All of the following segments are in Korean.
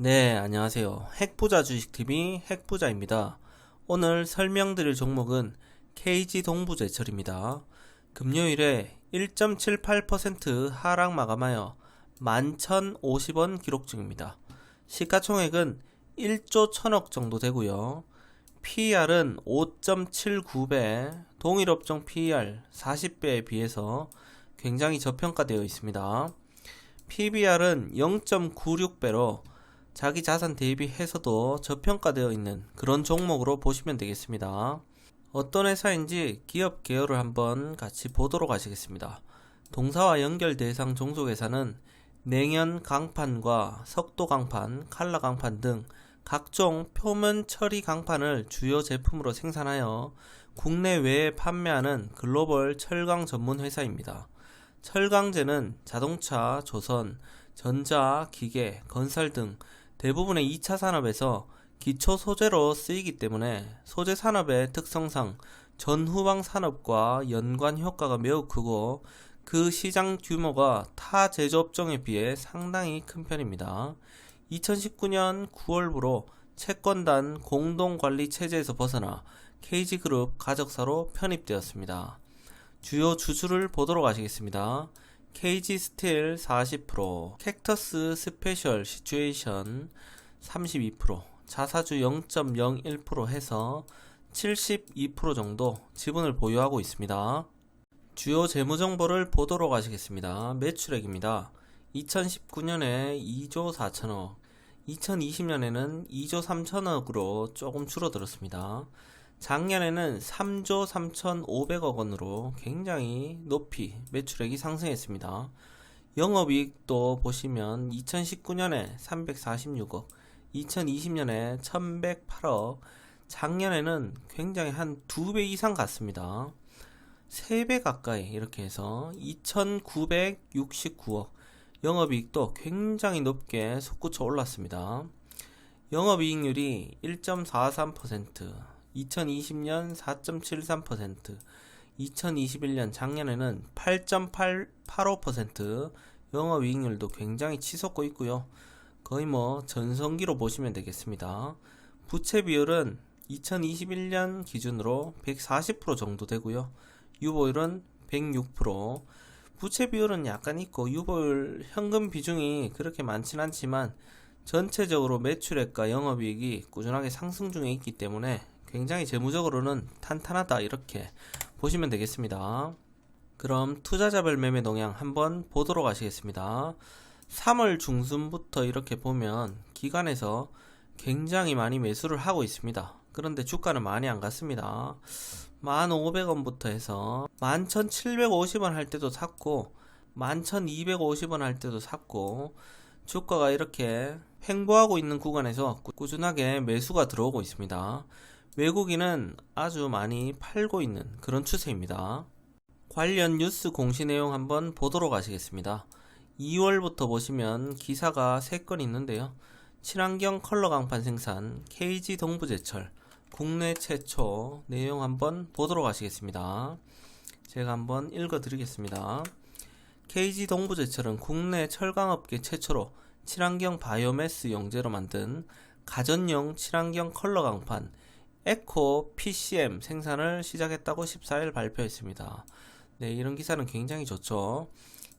네, 안녕하세요. 핵부자 주식TV 핵부자입니다. 오늘 설명드릴 종목은 KG 동부제철입니다. 금요일에 1.78% 하락 마감하여 11,050원 기록 중입니다. 시가총액은 1조 1000억 정도 되고요. PER은 5.79배, 동일 업종 PER 40배에 비해서 굉장히 저평가되어 있습니다. PBR은 0.96배로 자기 자산 대비해서도 저평가되어 있는 그런 종목으로 보시면 되겠습니다. 어떤 회사인지 기업 개요를 한번 같이 보도록 하시겠습니다. 동사와 연결 대상 종속회사는 냉연 강판과 석도 강판, 칼라 강판 등 각종 표면 처리 강판을 주요 제품으로 생산하여 국내외에 판매하는 글로벌 철강 전문 회사입니다. 철강제는 자동차, 조선, 전자, 기계, 건설 등 대부분의 2차 산업에서 기초 소재로 쓰이기 때문에 소재 산업의 특성상 전후방 산업과 연관 효과가 매우 크고 그 시장 규모가 타 제조업종에 비해 상당히 큰 편입니다. 2019년 9월부로 채권단 공동관리 체제에서 벗어나 KG그룹 가족사로 편입되었습니다. 주요 주주를 보도록 하시겠습니다. KG 스틸 40%, 캡터스 스페셜 시츄에이션 32%, 자사주 0.01% 해서 72% 정도 지분을 보유하고 있습니다. 주요 재무 정보를 보도록 하시겠습니다. 매출액입니다. 2019년에 2조 4천억, 2020년에는 2조 3천억으로 조금 줄어들었습니다. 작년에는 3조 3,500억 원으로 굉장히 높이 매출액이 상승했습니다. 영업이익도 보시면 2019년에 346억, 2020년에 1108억, 작년에는 굉장히 한 두 배 이상 갔습니다. 3배 가까이 이렇게 해서 2969억, 영업이익도 굉장히 높게 솟구쳐 올랐습니다. 영업이익률이 1.43%, 2020년 4.73%, 2021년 작년에는 8.85% 영업이익률도 굉장히 치솟고 있고요. 거의 뭐 전성기로 보시면 되겠습니다. 부채 비율은 2021년 기준으로 140% 정도 되고요. 유보율은 106%. 부채 비율은 약간 있고 유보율 현금 비중이 그렇게 많진 않지만 전체적으로 매출액과 영업이익이 꾸준하게 상승 중에 있기 때문에 굉장히 재무적으로는 탄탄하다 이렇게 보시면 되겠습니다. 그럼 투자자별 매매 동향 한번 보도록 하시겠습니다. 3월 중순부터 이렇게 보면 기관에서 굉장히 많이 매수를 하고 있습니다. 그런데 주가는 많이 안 갔습니다. 1,500원부터 해서 11,750원 할 때도 샀고 11,250원 할 때도 샀고 주가가 이렇게 횡보하고 있는 구간에서 꾸준하게 매수가 들어오고 있습니다. 외국인은 아주 많이 팔고 있는 그런 추세입니다. 관련 뉴스 공시 내용 한번 보도록 하시겠습니다. 2월부터 보시면 기사가 3건 있는데요. 친환경 컬러 강판 생산 KG 동부제철 국내 최초 내용 한번 보도록 하시겠습니다. 제가 한번 읽어 드리겠습니다. KG 동부제철은 국내 철강업계 최초로 친환경 바이오매스 용제로 만든 가전용 친환경 컬러 강판 에코 PCM 생산을 시작했다고 14일 발표했습니다. 네, 이런 기사는 굉장히 좋죠.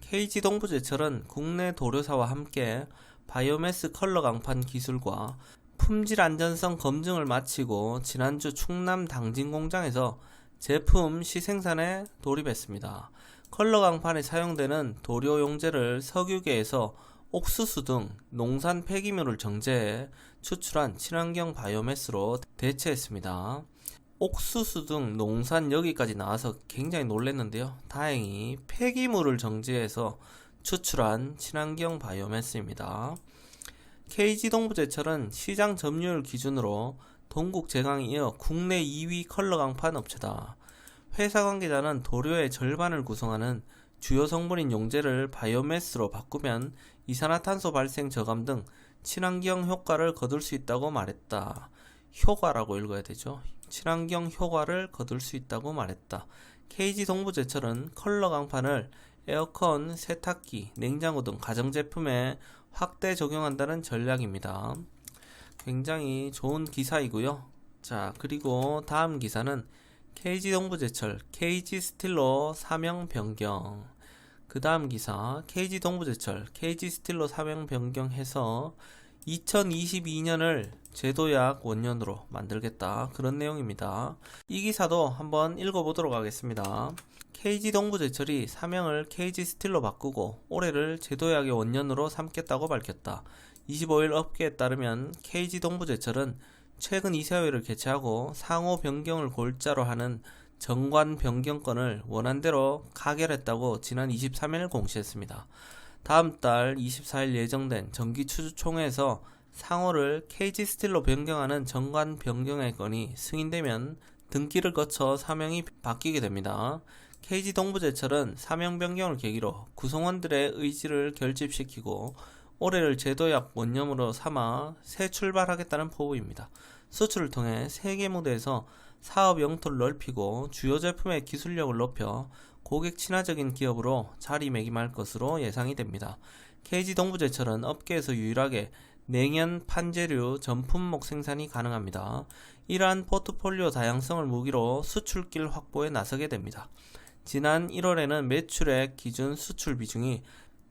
KG 동부제철은 국내 도료사와 함께 바이오매스 컬러 강판 기술과 품질 안전성 검증을 마치고 지난주 충남 당진 공장에서 제품 시생산에 돌입했습니다. 컬러 강판에 사용되는 도료 용제를 석유계에서 옥수수 등 농산 폐기물을 정제해 추출한 친환경 바이오매스로 대체했습니다. 옥수수 등 농산 여기까지 나와서 굉장히 놀랐는데요. 다행히 폐기물을 정제해서 추출한 친환경 바이오매스입니다. KG동부제철은 시장 점유율 기준으로 동국 제강에 이어 국내 2위 컬러 강판 업체다. 회사 관계자는 도료의 절반을 구성하는 주요 성분인 용제를 바이오매스로 바꾸면 이산화탄소 발생 저감 등 친환경 효과를 거둘 수 있다고 말했다. 효과라고 읽어야 되죠. 친환경 효과를 거둘 수 있다고 말했다. KG 동부제철은 컬러 강판을 에어컨, 세탁기, 냉장고 등 가전제품에 확대 적용한다는 전략입니다. 굉장히 좋은 기사이고요. 자, 그리고 다음 기사는 KG 동부제철 KG 스틸러 사명 변경. 그 다음 기사 KG 동부제철 KG 스틸러 사명 변경해서 2022년을 제도약 원년으로 만들겠다 그런 내용입니다. 이 기사도 한번 읽어보도록 하겠습니다. KG 동부제철이 사명을 KG 스틸로 바꾸고 올해를 제도약의 원년으로 삼겠다고 밝혔다. 25일 업계에 따르면 KG 동부제철은 최근 이사회를 개최하고 상호 변경을 골자로 하는 정관 변경권을 원안대로 가결했다고 지난 23일 공시했습니다. 다음 달 24일 예정된 정기 추주총회에서 상호를 KG 스틸로 변경하는 정관 변경의 건이 승인되면 등기를 거쳐 사명이 바뀌게 됩니다. KG 동부제철은 사명 변경을 계기로 구성원들의 의지를 결집시키고 올해를 제도약 원념으로 삼아 새 출발하겠다는 포부입니다. 수출을 통해 세계 무대에서 사업 영토를 넓히고 주요 제품의 기술력을 높여 고객 친화적인 기업으로 자리매김할 것으로 예상이 됩니다. KG 동부제철은 업계에서 유일하게 냉연 판재류 전품목 생산이 가능합니다. 이러한 포트폴리오 다양성을 무기로 수출길 확보에 나서게 됩니다. 지난 1월에는 매출액 기준 수출 비중이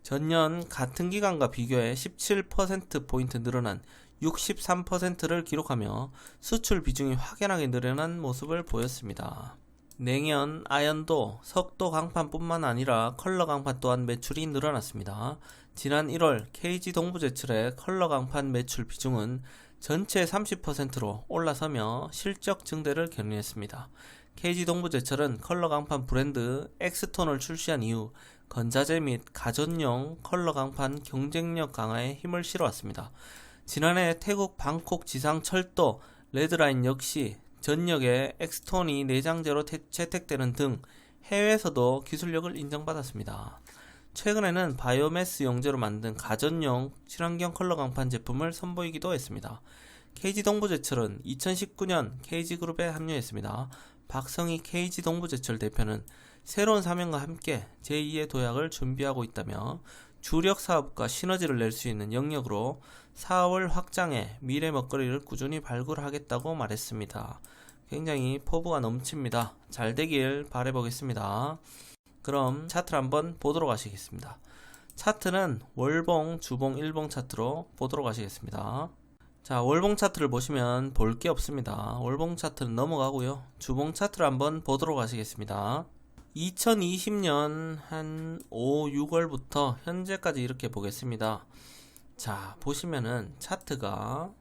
전년 같은 기간과 비교해 17%포인트 늘어난 63%를 기록하며 수출 비중이 확연하게 늘어난 모습을 보였습니다. 냉연, 아연도, 석도 강판뿐만 아니라 컬러 강판 또한 매출이 늘어났습니다. 지난 1월 KG 동부제철의 컬러 강판 매출 비중은 전체 30%로 올라서며 실적 증대를 견인했습니다. KG 동부제철은 컬러 강판 브랜드 엑스톤을 출시한 이후 건자재 및 가전용 컬러 강판 경쟁력 강화에 힘을 실어왔습니다. 지난해 태국 방콕 지상 철도 레드라인 역시 전역에 엑스톤이 내장재로 태, 채택되는 등 해외에서도 기술력을 인정받았습니다. 최근에는 바이오매스 용제로 만든 가전용 친환경 컬러 강판 제품을 선보이기도 했습니다. KG 동부제철은 2019년 KG그룹에 합류했습니다. 박성희 KG 동부제철 대표는 새로운 사명과 함께 제2의 도약을 준비하고 있다며 주력 사업과 시너지를 낼 수 있는 영역으로 사업을 확장해 미래 먹거리를 꾸준히 발굴하겠다고 말했습니다. 굉장히 포부가 넘칩니다. 잘 되길 바래보겠습니다. 그럼 차트를 한번 보도록 하시겠습니다. 차트는 월봉, 주봉, 일봉 차트로 보도록 하시겠습니다. 자, 월봉 차트를 보시면 볼 게 없습니다. 월봉 차트는 넘어가고요. 주봉 차트를 한번 보도록 하시겠습니다. 2020년 한 5, 6월부터 현재까지 이렇게 보겠습니다. 자, 보시면은 차트가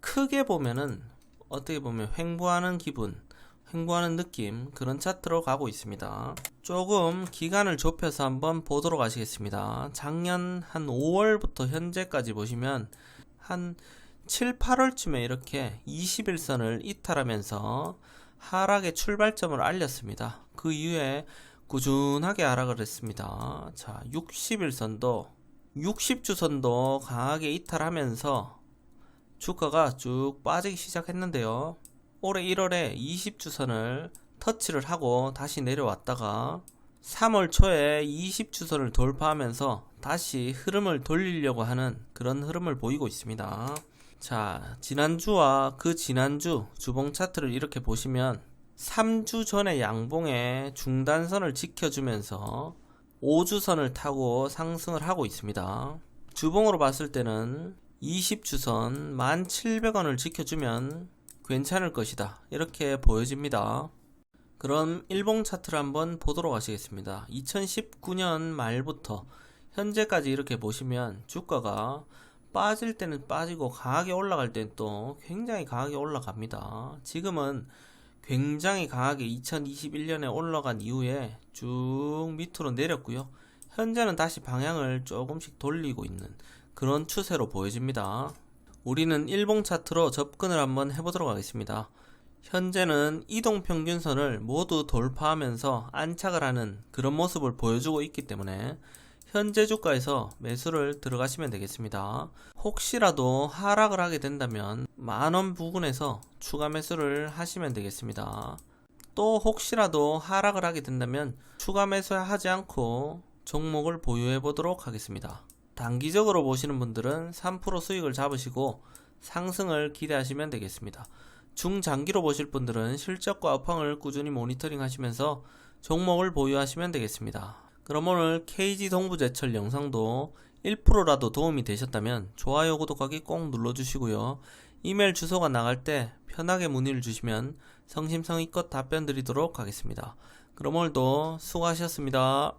크게 보면은 어떻게 보면 횡보하는 기분, 횡보하는 느낌 그런 차트로 가고 있습니다. 조금 기간을 좁혀서 한번 보도록 하시겠습니다. 작년 한 5월부터 현재까지 보시면 한 7, 8월쯤에 이렇게 21선을 이탈하면서 하락의 출발점을 알렸습니다. 그 이후에 꾸준하게 하락을 했습니다. 자, 60일선도 60주선도 강하게 이탈하면서 주가가 쭉 빠지기 시작했는데요. 올해 1월에 20주선을 터치를 하고 다시 내려왔다가 3월 초에 20주선을 돌파하면서 다시 흐름을 돌리려고 하는 그런 흐름을 보이고 있습니다. 자, 지난주와 그 지난주 주봉 차트를 이렇게 보시면 3주 전에 양봉의 중단선을 지켜주면서 5주선을 타고 상승을 하고 있습니다. 주봉으로 봤을 때는 20주선 1,700원을 지켜주면 괜찮을 것이다. 이렇게 보여집니다. 그럼 일봉 차트를 한번 보도록 하시겠습니다. 2019년 말부터 현재까지 이렇게 보시면 주가가 빠질 때는 빠지고 강하게 올라갈 때는 또 굉장히 강하게 올라갑니다. 지금은 굉장히 강하게 2021년에 올라간 이후에 쭉 밑으로 내렸고요. 현재는 다시 방향을 조금씩 돌리고 있는 그런 추세로 보여집니다. 우리는 일봉 차트로 접근을 한번 해보도록 하겠습니다. 현재는 이동 평균선을 모두 돌파하면서 안착을 하는 그런 모습을 보여주고 있기 때문에 현재 주가에서 매수를 들어가시면 되겠습니다. 혹시라도 하락을 하게 된다면 만원 부근에서 추가 매수를 하시면 되겠습니다. 또 혹시라도 하락을 하게 된다면 추가 매수하지 않고 종목을 보유해 보도록 하겠습니다. 단기적으로 보시는 분들은 3% 수익을 잡으시고 상승을 기대하시면 되겠습니다. 중장기로 보실 분들은 실적과 업황을 꾸준히 모니터링 하시면서 종목을 보유하시면 되겠습니다. 그럼 오늘 KG 동부제철 영상도 1%라도 도움이 되셨다면 좋아요, 구독하기 꼭 눌러주시고요. 이메일 주소가 나갈 때 편하게 문의를 주시면 성심성의껏 답변 드리도록 하겠습니다. 그럼 오늘도 수고하셨습니다.